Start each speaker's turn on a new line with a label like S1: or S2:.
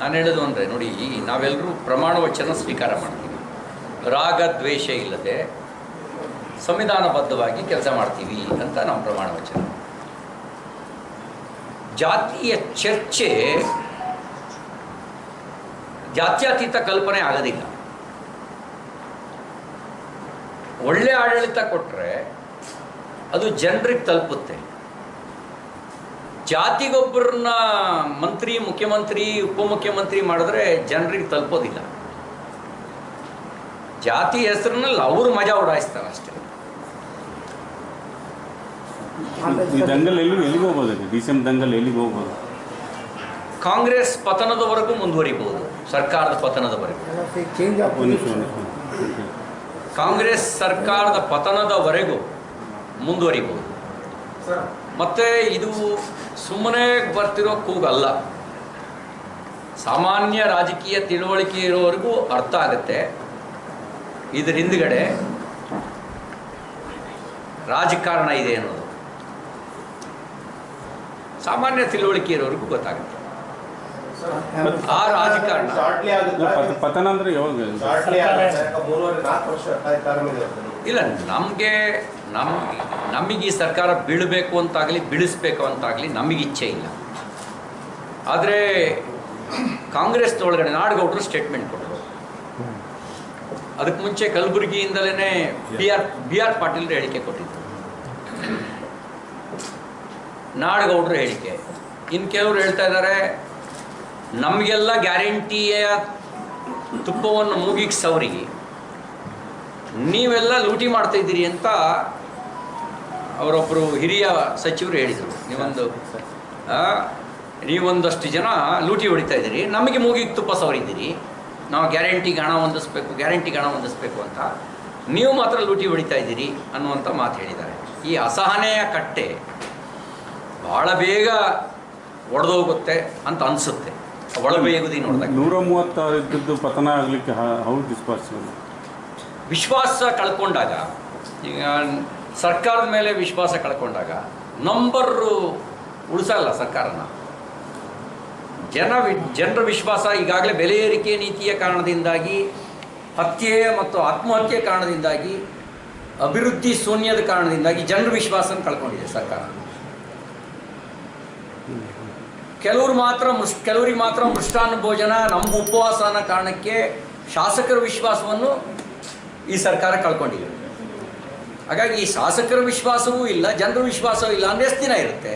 S1: ನಾನು ಹೇಳೋದು ಅಂದರೆ ನೋಡಿ ನಾವೆಲ್ಲರೂ ಪ್ರಮಾಣ ವಚನ ಸ್ವೀಕಾರ ಮಾಡ್ತೀವಿ. ರಾಗ ದ್ವೇಷ ಇಲ್ಲದೆ ಸಂವಿಧಾನಬದ್ಧವಾಗಿ ಕೆಲಸ ಮಾಡ್ತೀವಿ ಅಂತ ನಮ್ಮ ಪ್ರಮಾಣ ವಚನ. ಜಾತಿಯ ಚರ್ಚೆ ಜಾತ್ಯತೀತ ಕಲ್ಪನೆ ಆಗೋದಿಲ್ಲ. ಒಳ್ಳೆ ಆಡಳಿತ ಕೊಟ್ಟರೆ ಅದು ಜನರಿಗೆ ತಲುಪುತ್ತೆ. ಜಾತಿಗೊಬ್ಬರನ್ನ ಮಂತ್ರಿ ಮುಖ್ಯಮಂತ್ರಿ ಉಪಮುಖ್ಯಮಂತ್ರಿ ಮಾಡಿದ್ರೆ ಜನರಿಗೆ ತಲುಪೋದಿಲ್ಲ. ಜಾತಿ ಹೆಸರಿನಲ್ಲಿ ಅವರು ಮಜಾ ಓಡಾಯಿಸ್ತಾರೆ ಅಷ್ಟೇ.
S2: ಈ ದಂಗಲ್ ಎಲ್ಲಿ ಎಲ್ಲಿಗೆ ಹೋಗ್ಬೋದು ಡಿ ಸಿ ಎಂ ದಂಗಲ್ ಎಲ್ಲಿಗೆ ಹೋಗ್ಬೋದು?
S1: ಕಾಂಗ್ರೆಸ್ ಪತನದವರೆಗೂ ಮುಂದುವರಿಬಹುದು ಸರ್ಕಾರದ ಪತನದವರೆಗೂ. ಕಾಂಗ್ರೆಸ್ ಸರ್ಕಾರದ ಪತನದವರೆಗೂ ಮುಂದುವರಿಬಹುದು ಮತ್ತೆ ಇದು ಸುಮ್ಮನೆ ಬರ್ತಿರೋ ಕೂಗಲ್ಲ. ಸಾಮಾನ್ಯ ರಾಜಕೀಯ ತಿಳುವಳಿಕೆ ಇರೋವರೆಗೂ ಅರ್ಥ ಆಗುತ್ತೆ. ಇದ್ರ ಹಿಂದ್ಗಡೆ ರಾಜಕಾರಣ ಇದೆ ಅನ್ನೋದು. ಸಾಮಾನ್ಯ ತಿಳುವಳಿಕೆ ಇರೋವರೆಗೂ ಗೊತ್ತಾಗುತ್ತೆ. ಆ ರಾಜಕಾರಣ.
S3: ಶಾರ್ಟ್ಲಿ
S2: ಇಲ್ಲ, ನಮ್ಗೆ ಪತನ ಅಂದ್ರೆ ಯಾವಾಗ
S1: ಇಲ್ಲ ನಮಗೆ ನಮ್ಮ ನಮಗೆ ಈ ಸರ್ಕಾರ ಬೀಳಬೇಕು ಅಂತಾಗಲಿ ಬೀಳಿಸ್ಬೇಕು ಅಂತಾಗಲಿ ನಮಗೆ ಇಚ್ಛೆ ಇಲ್ಲ. ಆದರೆ ಕಾಂಗ್ರೆಸ್ನೊಳಗಡೆ ನಾಡಗೌಡರು ಸ್ಟೇಟ್ಮೆಂಟ್ ಕೊಟ್ಟರು. ಅದಕ್ಕೆ ಮುಂಚೆ ಕಲಬುರಗಿಯಿಂದಲೇ B R B R Patil ಹೇಳಿಕೆ ಕೊಟ್ಟಿದ್ದರು ನಾಡಗೌಡರು ಹೇಳಿಕೆ. ಇನ್ನು ಕೆಲವರು ಹೇಳ್ತಾ ಇದ್ದಾರೆ ನಮಗೆಲ್ಲ ಗ್ಯಾರಂಟಿಯ ತುಪ್ಪವನ್ನು ಮೂಗಿಗೆ ಸವರಿ ನೀವೆಲ್ಲ ಲೂಟಿ ಮಾಡ್ತಾ ಇದ್ದೀರಿ ಅಂತ ಅವರೊಬ್ಬರು ಹಿರಿಯ ಸಚಿವರು ಹೇಳಿದರು. ನೀವೊಂದು ನೀವೊಂದಷ್ಟು ಜನ ಲೂಟಿ ಹೊಡಿತಾ ಇದ್ದೀರಿ. ನಮಗೆ ಮೂಗಿಗೆ ತುಪ್ಪ ಸವರಿದ್ದೀರಿ. ನಾವು ಗ್ಯಾರಂಟಿಗೆ ಹಣ ಹೊಂದಿಸ್ಬೇಕು ಗ್ಯಾರಂಟಿಗೆ ಹಣ ಹೊಂದಿಸ್ಬೇಕು ಅಂತ ನೀವು ಮಾತ್ರ ಲೂಟಿ ಹೊಡಿತಾ ಇದ್ದೀರಿ ಅನ್ನುವಂಥ ಮಾತು ಹೇಳಿದ್ದಾರೆ. ಈ ಅಸಹನೆಯ ಕಟ್ಟೆ ಭಾಳ ಬೇಗ ಒಡೆದೋಗುತ್ತೆ ಅಂತ ಅನಿಸುತ್ತೆ. ಒಳಬೇಗುದಿ ನೋಡಿದಾಗ.
S2: ನೂರ ಮೂವತ್ತಾರು ಪತನ ಆಗಲಿಕ್ಕೆ ಹೌದು ವಿಶ್ವಾಸ
S1: ವಿಶ್ವಾಸ ಕಳ್ಕೊಂಡಾಗ ಈಗ ಸರ್ಕಾರದ ಮೇಲೆ ವಿಶ್ವಾಸ ಕಳ್ಕೊಂಡಾಗ ನಂಬರು ಉಳಿಸಲ್ಲ ಸರ್ಕಾರನ. ಜನ ವಿ- ಜನರ ವಿಶ್ವಾಸ ಈಗಾಗಲೇ ಬೆಲೆ ಏರಿಕೆ ನೀತಿಯ ಕಾರಣದಿಂದಾಗಿ ಹತ್ಯೆ ಮತ್ತು ಆತ್ಮಹತ್ಯೆ ಕಾರಣದಿಂದಾಗಿ ಅಭಿವೃದ್ಧಿ ಶೂನ್ಯದ ಕಾರಣದಿಂದಾಗಿ ಜನರ ವಿಶ್ವಾಸನ ಕಳ್ಕೊಂಡಿದೆ ಸರ್ಕಾರ. ಕೆಲವರು ಮಾತ್ರ ಮೃಷ್, ಕೆಲವರಿಗೆ ಮಾತ್ರ ಮೃಷ್ಟಾನ್ನ ಭೋಜನ ನಮ್ಮ ಉಪವಾಸ ಅನ್ನೋ ಕಾರಣಕ್ಕೆ ಶಾಸಕರ ವಿಶ್ವಾಸವನ್ನು ಈ ಸರ್ಕಾರ ಕಳ್ಕೊಂಡಿದೆ. ಹಾಗಾಗಿ ಈ ಶಾಸಕರ ವಿಶ್ವಾಸವೂ ಇಲ್ಲ, ಜನರ ವಿಶ್ವಾಸವೂ ಇಲ್ಲ, ಅಂದ್ರೆ ಎಷ್ಟು ದಿನ ಇರುತ್ತೆ.